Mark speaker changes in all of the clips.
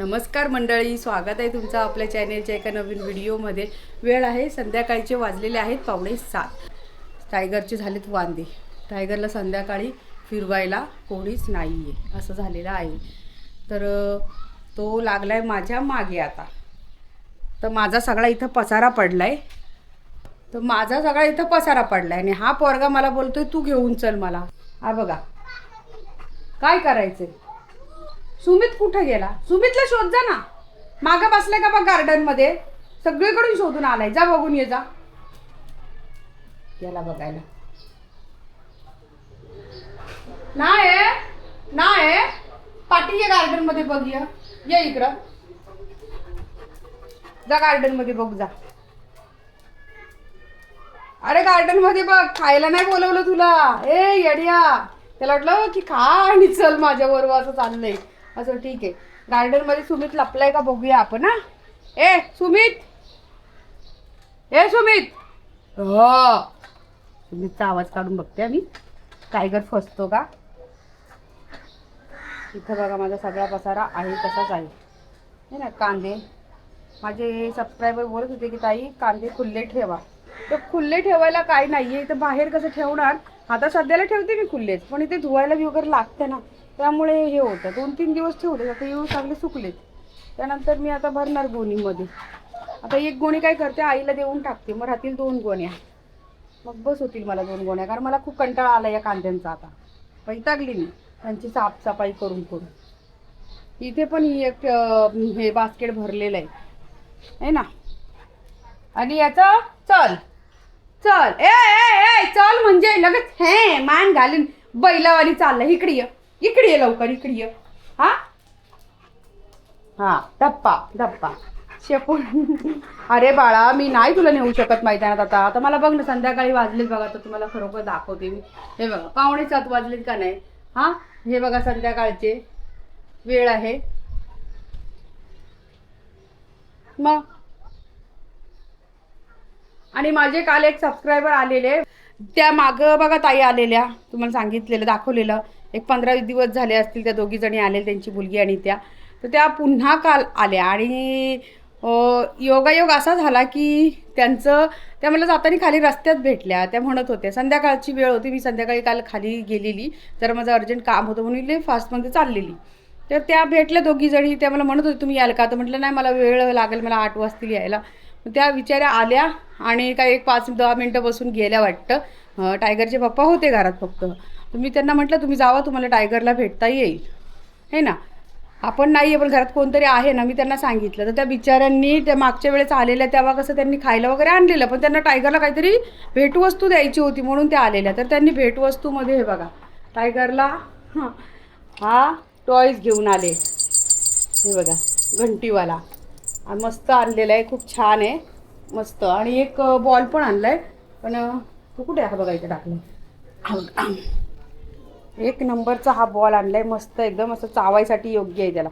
Speaker 1: नमस्कार मंडळी स्वागत आहे तुमचं आपल्या चॅनेलच्या एका नवीन व्हिडिओमध्ये. वेळ आहे संध्याकाळचे वाजलेले आहेत पावणे सात. टायगरचे झालेत वांदे. टायगरला संध्याकाळी फिरवायला कोणीच नाही आहे असं झालेलं आहे. तर तो लागला आहे माझ्या मागे आता. तर माझा सगळा इथं पसारा पडला आहे तर माझा सगळा इथं पसारा पडला आहे आणि हा पोरगा मला बोलतोय तू घेऊन चल मला. हा बघा. काय करायचंय? सुमित कुठे गेला? सुमितला शोध जा ना. मागं बसलाय का बघ गार्डनमध्ये? सगळीकडून शोधून आलाय. जा बघून ये जा. याला बघायला. नाही नाही पाठी ये गार्डनमध्ये बघ ये. ये इकडं. जा गार्डनमध्ये बघ जा. अरे गार्डनमध्ये बघ खायला नाही बोलवलं तुला. ए येड्या. त्याला वाटलं की खा आणि चल माझ्या बरोबर असं चाललंय. असं ठीक आहे. गार्डनमध्ये सुमित लपलाय का बघूया आपण हा? ए सुमित! ए सुमित! हो. सुमितचा आवाज काढून बघते मी टायगर फसतो का? इथं बघा माझा सगळा पसारा आहे तसाच आहे. हे ना कांदे. माझे सबस्क्रायबर बोलत होते की ताई कांदे खुल्ले ठेवा. तर खुल्ले ठेवायला काय नाहीये. इथं बाहेर कसं ठेवणार? आता सध्याला ठेवते मी खुल्लेच पण इथे धुवायला बी वगैरे लागते ना. त्यामुळे हे होतं. दोन तीन दिवस ठेवले आता येऊ चांगले सुकलेत. त्यानंतर मी आता भरणार गोणीमध्ये. आता एक गोणी काय करते आईला देऊन टाकते. मग राहतील दोन गोण्या. मग बस होतील मला दोन गोण्या. कारण मला खूप कंटाळा आला या कांद्यांचा आता. पैतागली मी. त्यांची साफसफाई करून करून. इथे पण ही एक हे बास्केट भरलेलं आहे. है ना? आणि याचा? चल. चल. ए ए ए चल म्हणजे लगेच हे मान घालून बैलावाली चाललं. इकडे ये. इकडे ये लवकर इकडे ये. हा? हा धप्पा धप्पा. शेपून अरे बाळा मी नाही तुला नेऊ शकत मैदानात आता. आता मला बघ ना संध्याकाळी वाजलेत बघा तर तुम्हाला खरोखर दाखवते मी. हे बघा पावणे सात वाजलेत का नाही? हा? हे बघा संध्याकाळचे वेळ आहे. मग? आणि माझे काल एक सबस्क्रायबर आलेले. त्या मागं बघा ताई आलेल्या तुम्हाला सांगितलेलं दाखवलेलं. एक पंधरा दिवस झाले असतील त्या दोघी जणी त्यांची मुलगी आणि त्या. तर त्या पुन्हा काल आल्या आणि योगायोग असा झाला की त्यांचं त्या मला जाताना खाली रस्त्यात भेटल्या. त्या म्हणत होत्या संध्याकाळची वेळ होती मी संध्याकाळी काल खाली गेलेली. तर माझं अर्जंट काम होतं म्हणून लई फास्टमध्ये चाललेली. तर त्या भेटल्या दोघी जणी. त्या मला म्हणत होते तुम्ही याल का? तर म्हटलं नाही मला वेळ लागेल मला आठ वाजतील यायला. त्या विचाऱ्या आल्या आणि काही एक पाच दहा मिनटं बसून गेल्या वाटतं. टायगरचे पप्पा होते घरात फक्त. तर मी त्यांना म्हटलं तुम्ही जावा तुम्हाला टायगरला भेटता येईल. हे ना? आपण नाही आहे पण घरात कोणतरी आहे ना मी त्यांना सांगितलं. तर त्या बिचाऱ्यांनी त्या मागच्या वेळेस आलेल्या तेव्हा कसं त्यांनी खायला वगैरे आणलेलं पण त्यांना टायगरला काहीतरी भेटवस्तू द्यायची होती म्हणून त्या आलेल्या. तर त्यांनी भेटवस्तूमध्ये हे बघा टायगरला हा टॉईज घेऊन आले. हे बघा घंटीवाला. मस्त आणलेला आहे खूप छान आहे मस्त. आणि एक बॉल पण आणला आहे पण तू तो कुठे आहे? हा बघा इथे टाकलं एक नंबरचा हा बॉल आणलाय मस्त एकदम असं चावायसाठी योग्य आहे त्याला.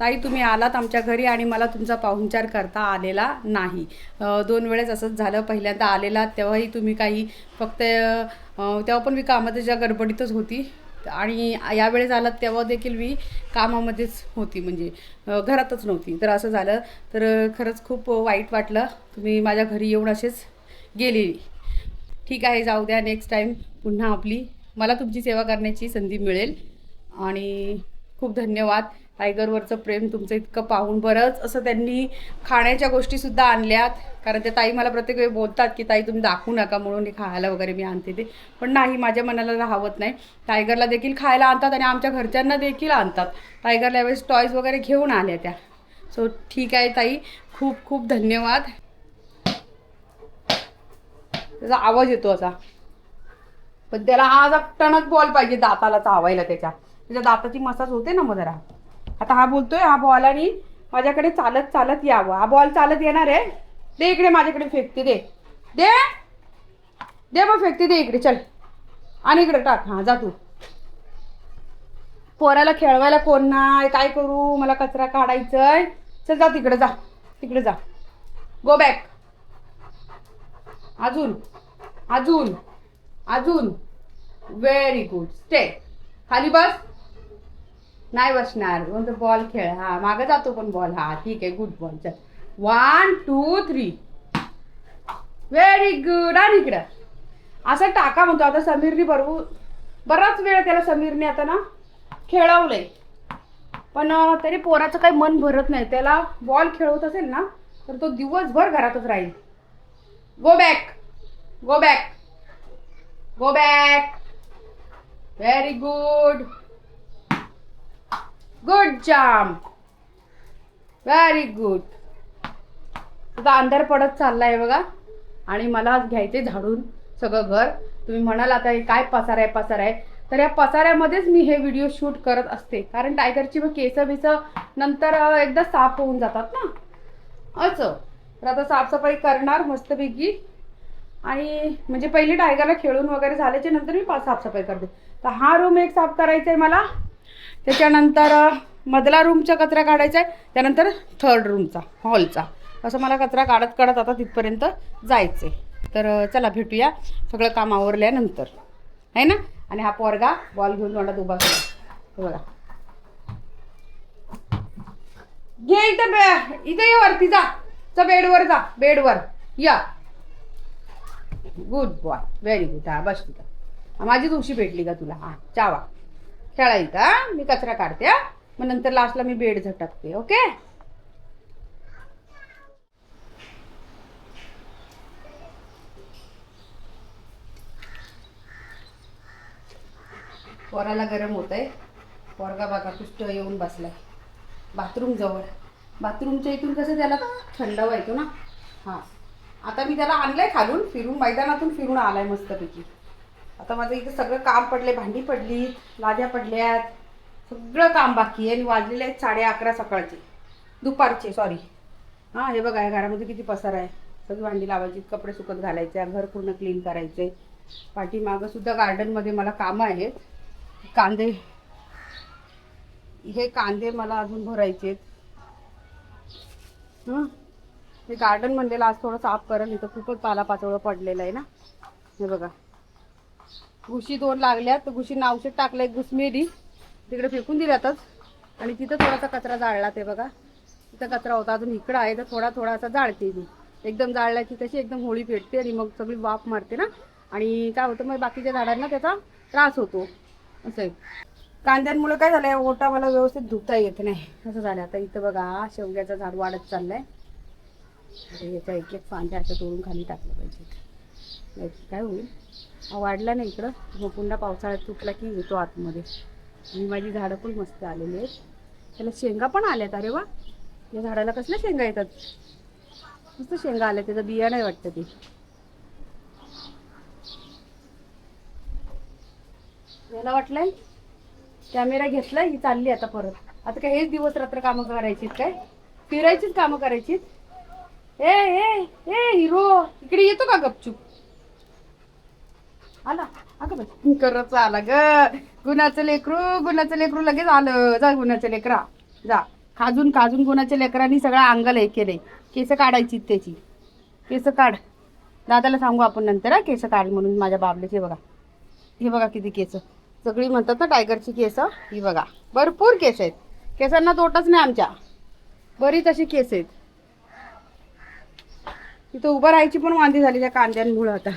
Speaker 1: ताई तुम्ही आलात आमच्या घरी आणि मला तुमचा पाहुणचार करता आलेला नाही. दोन वेळेस असंच झालं. पहिल्यांदा आलेला तेव्हाही तुम्ही काही फक्त तेव्हा पण मी कामाच्या गडबडीतच होती आणि यावेळेस आलात तेव्हा देखील मी कामामध्येच होती. म्हणजे घरातच नव्हती. तर असं झालं. तर खरंच खूप वाईट वाटलं. तुम्ही माझ्या घरी येऊन असेच गेली ठीक आहे जाऊ द्या. नेक्स्ट टाईम पुन्हा आपली मला तुमची सेवा करण्याची संधी मिळेल. आणि खूप धन्यवाद. टायगरवरचं प्रेम तुमचं इतकं पाहून बरंच. असं त्यांनी खाण्याच्या गोष्टीसुद्धा आणल्यात. कारण ते ताई मला प्रत्येक वेळी बोलतात की ताई तुम्ही दाखवू नका म्हणून हे खायला वगैरे मी आणते ते. पण नाही माझ्या मनाला राहवत नाही. टायगरला देखील खायला आणतात आणि आमच्या घरच्यांना देखील आणतात. टायगरला यावेळेस टॉईज वगैरे घेऊन आल्या त्या. सो ठीक आहे ताई. खूप खूप धन्यवाद. त्याचा आवाज येतो असा. पण त्याला आज टणक बॉल पाहिजे दाताला चावायला त्याच्या. त्याच्या दाताची मसाज होते ना मग जरा. आता हा बोलतोय हा बॉल आणि माझ्याकडे चालत चालत यावं. हा बॉल चालत येणार आहे. दे इकडे माझ्याकडे फेकते दे. दे. दे मग फेकते दे इकडे चल. आणि इकडे टाक. हा जा तू. पोराला खेळवायला कोण नाही काय करू? मला कचरा काढायचंय. चल जा तिकडे जा. तिकडे जा. गो बॅक अजून. अजून. अजून. व्हेरी गुड स्टे खाली बस. नाही बसणार. म्हणतो बॉल खेळ. हा मागं जातो पण बॉल हा ठीक आहे. गुड बॉल चल. One two three very good आणि इकडं. असं टाका म्हणतो. आता समीरने बरवू बराच वेळ त्याला समीरने आता ना खेळवलंय. पण तरी पोराचं काही मन भरत नाही. त्याला बॉल खेळवत असेल ना तर तो दिवसभर घरातच राहील. Go back go back go back very good good जाम व्हेरी गुड आता अंधार पडत चाललाय बघा. आणि मला घ्यायचे झाडून सगळं घर. तुम्ही म्हणाल आता हे काय पसार आहे पसार आहे. तर या पसाऱ्यामध्येच मी हे व्हिडिओ शूट करत असते. कारण टायगरची मग केस बिस नंतर एकदा साफ होऊन जातात ना. असं. तर आता साफसफाई करणार मस्तपैकी. आणि म्हणजे पहिले टायगरला खेळून वगैरे झाल्याच्यानंतर मी पा- साफसफाई करते. तर हा रूम एक साफ करायचा आहे मला. त्याच्यानंतर मधला रूमचा कचरा काढायचा आहे त्यानंतर थर्ड रूमचा हॉलचा असं मला कचरा काढत काढत आता तिथपर्यंत जायचं आहे तर चला भेटूया. सगळं काम आवरल्यानंतर. आहे ना? आणि हा पोरगा बॉल घेऊन तोंडात उभा केला बघा. घे इथं बे. इथं ये वरती जा. चा बेडवर जा. बेडवर. या. गुड बॉय व्हेरी गुड हा बस तिथं. माझी माझीच भेटली का तुला? हा चावा. खेळा का? मी कचरा काढते हा? मग नंतर लास्टला मी बेड झटकते ओके? पोराला गरम होत आहे पोरगा बागा कुष्ट येऊन बसलाय. बाथरूम जवळ. बाथरूमच्या इथून कसं त्याला थंड व्हायचो ना? हां. आता मी त्याला आणलंय खालून फिरून मैदानातून फिरून आलाय मस्तपैकी. आता माझं इथं सगळं काम पडले भांडी पडली लाद्या पडल्यात. सगळं काम बाकी आहे. आणि वाजलेले आहेत साडे अकरा सकाळचे. दुपारचे. सॉरी हां हे बघा या घरामध्ये किती पसार आहे. सगळी भांडी लावायची कपडे सुकत घालायचे घर पूर्ण क्लीन करायचे. पाठीमागं सुद्धा गार्डनमध्ये मला कामं आहेत. कांदे. हे कांदे मला अजून भरायचे हे? गार्डन म्हणलेलं आज थोडं साफ करेल इथं खूपच पाला पाचोळं पडलेलं आहे ना? हे बघा. घुशी दोन लागल्या तर घुशींना औषध टाकलं एक घुसमेली तिकडे फेकून दिल्यातच. आणि तिथं थोडासा कचरा जाळला ते बघा. तिथं कचरा होता अजून इकडं आहे तर थोडा थोडासा जाळते मी एकदम जाळला तशी एकदम होळी पेटते आणि मग सगळी वाफ मारते ना. आणि काय होतं मग बाकीच्या झाडांना त्याचा त्रास होतो. असं आहे. कांद्यांमुळे काय झालंय ओटा मला व्यवस्थित धुता येत नाही. असं झालं. आता इथं बघा शेवग्याचं झाड वाढत चाललंय. आता याच्या एक एक फांद्या असं तोडून खाली टाकलं पाहिजे काय होईल? वाढला नाही इकडं. मग पुन्हा पावसाळ्यात तुटला की येतो आतमध्ये. आणि माझी झाडं पण मस्त आलेली आहेत. त्याला शेंगा पण आल्यात. अरे वा. या झाडाला कसल्या शेंगा येतात? मस्त शेंगा आल्या त्याचं बिया नाही वाटतं ते. याला वाटलंय? कॅमेरा घेतलाय. ही चालली आता परत. आता काय हेच दिवस रात्र कामं करायचीत काय? फिरायचीच कामं करायचीत? ए ए ए हिरो. इकडे येतो का गपचूप? आला. अगं बाई. करत आला ग. गुणाचं लेकरू गुणाचं लेकरू लगेच आलं. जा गुणाचं लेकरा. जा. खाजून खाजून गुणाच्या लेकरांनी सगळं अंगाला हे केलंय. केस काढायची त्याची. केस काढ. दादाला सांगू आपण नंतर हा केस काढ म्हणून माझ्या बाबल्याचे बघा. हे बघा किती केस. सगळी म्हणतात ना टायगरची केस. ही बघा. भरपूर केस आहेत. केसांना तोटच नाही आमच्या. बरीच अशी केस आहेत. तिथं उभं राहायची पण वांदी झाली त्या कांद्यांमुळं आता.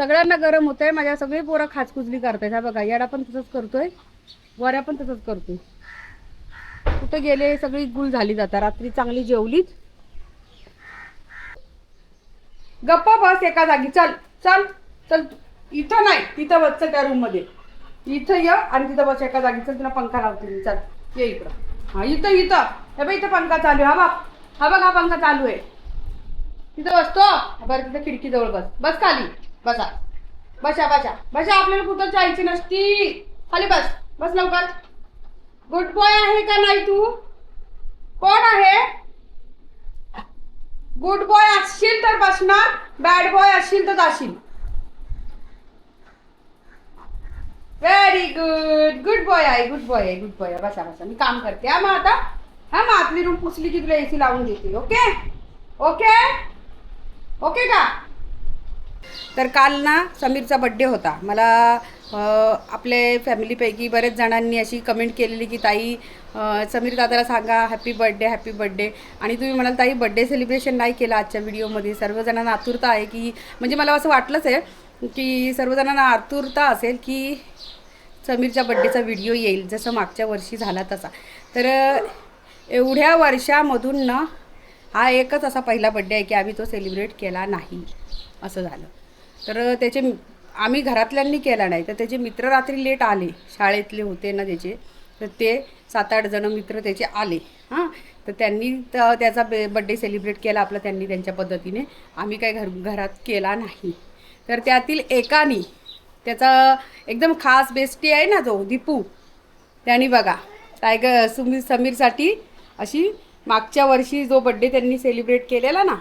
Speaker 1: सगळ्यांना गरम होत आहे माझ्या सगळी पोरं खाजकुजली करतायत. हा बघा याडा पण तसंच करतोय वऱ्या पण तसंच करतोय. कुठं गेले सगळी गुल झाली जाता. रात्री चांगली जेवलीत. गप्पा बस एका जागी. चल चल चल. इथं नाही तिथं बस त्या रूममध्ये. इथं ये आणि तिथं बस एका जागी. चल तुला पंखा लावते मी. चल ये इकडं. हा इथं इथं. हे बघ इथं पंखा चालू आहे. हा बाप हा बघ हा पंखा चालू आहे. तिथं बसतो. बरं तिथं खिडकीजवळ बस. बस खाली. बसा. बसा बसा. बसा आपल्याला कुठं जायची नसती. खाली बस. बस लवकर. गुड बॉय आहे का नाही तू? कोण आहे? गुड बॉय असशील तर बसणार. बॅड बॉय असशील तर जाशील. व्हेरी गुड गुड बॉय आहे गुड बॉय आहे गुड बॉय आहे. बसा बसा. मी काम करते. हा मग आता. हा मग आतली रूम पुसली की तुला एसी लावून देते. ओके ओके ओके का? तर काल ना समीरचा बड्डे होता. मला आपले फॅमिलीपैकी बरेच जणांनी अशी कमेंट केलेली की ताई समीर दादाला सांगा हॅपी बड्डे हॅपी बड्डे आणि तुम्ही म्हणाल ताई बड्डे सेलिब्रेशन नाही केलं आजच्या व्हिडिओमध्ये सर्वजणांना आतुरता आहे की म्हणजे मला असं वाटलंच आहे की सर्वजणांना आतुरता असेल की समीरच्या बड्डेचा व्हिडिओ येईल जसं मागच्या वर्षी झाला तसा. तर एवढ्या वर्षामधून ना हा एकच असा पहिला बड्डे आहे की आम्ही तो सेलिब्रेट केला नाही. असं झालं. तर त्याचे आम्ही घरातल्यांनी केला नाही. तर त्याचे मित्र रात्री लेट आले. शाळेतले होते ना त्याचे. तर ते सात आठ जण मित्र त्याचे आले. हां. तर त्यांनी तर त्याचा बे बड्डे सेलिब्रेट केला आपला त्यांनी त्यांच्या पद्धतीने. आम्ही काय घर घरात केला नाही. तर त्यातील एकानी त्याचा एकदम खास बेस्टी आहे ना जो दीपू. त्यांनी बघा टायगर सुमीर समीरसाठी अशी मागच्या वर्षी जो बड्डे त्यांनी सेलिब्रेट केलेला ना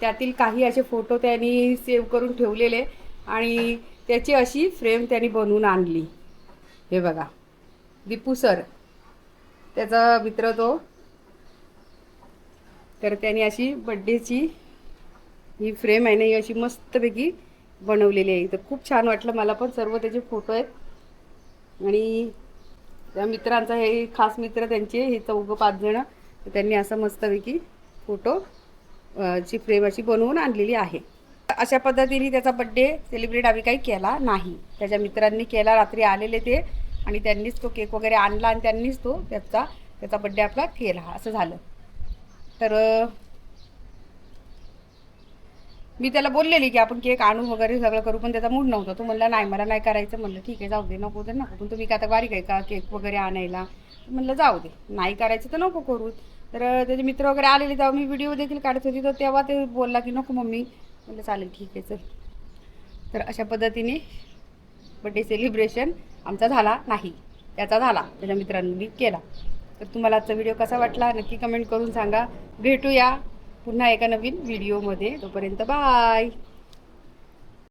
Speaker 1: त्यातील काही असे फोटो त्यांनी सेव्ह करून ठेवलेले आणि त्याची अशी फ्रेम त्यांनी बनवून आणली. हे बघा. दीपू सर. त्याचा मित्र तो. तर त्यांनी अशी बड्डेची ही फ्रेम आहे ना ही अशी मस्तपैकी बनवलेली आहे. तर खूप छान वाटलं मला पण. सर्व त्याचे फोटो आहेत. आणि त्या मित्रांचा हे खास मित्र त्यांचे हे चौघं पाच जणं. त्यांनी असं मस्तपैकी फोटो ची फ्रेम अशी बनवून आणलेली आहे. अशा पद्धतीने त्याचा बड्डे सेलिब्रेट आम्ही काही केला नाही. त्याच्या मित्रांनी केला रात्री आलेले ते आणि त्यांनीच तो केक वगैरे आणला आणि त्यांनीच तो त्याचा त्याचा बड्डे आपला केला असं झालं. तर मी त्याला बोललेली की आपण केक आणू वगैरे सगळं करू पण त्याचा मूड नव्हता. तो म्हणला नाही मला नाही करायचं. म्हणलं ठीक आहे जाऊ दे नको तर नको पण तुम्ही का आता बारीक आहे का केक वगैरे आणायला? म्हणलं जाऊ दे नाही करायचं तर नको करू. तर त्याचे मित्र वगैरे आलेले तेव्हा मी व्हिडिओ देखील काढत होती. तर तेव्हा ते बोलला की नको मम्मी. म्हणलं चालेल ठीक आहे चल. तर अशा पद्धतीने बड्डे सेलिब्रेशन आमचा झाला नाही. त्याचा झाला त्याच्या मित्रांनी केला. तर तुम्हाला आजचा व्हिडिओ कसा वाटला नक्की कमेंट करून सांगा. भेटूया पुन्हा एका नवीन व्हिडिओमध्ये तोपर्यंत बाय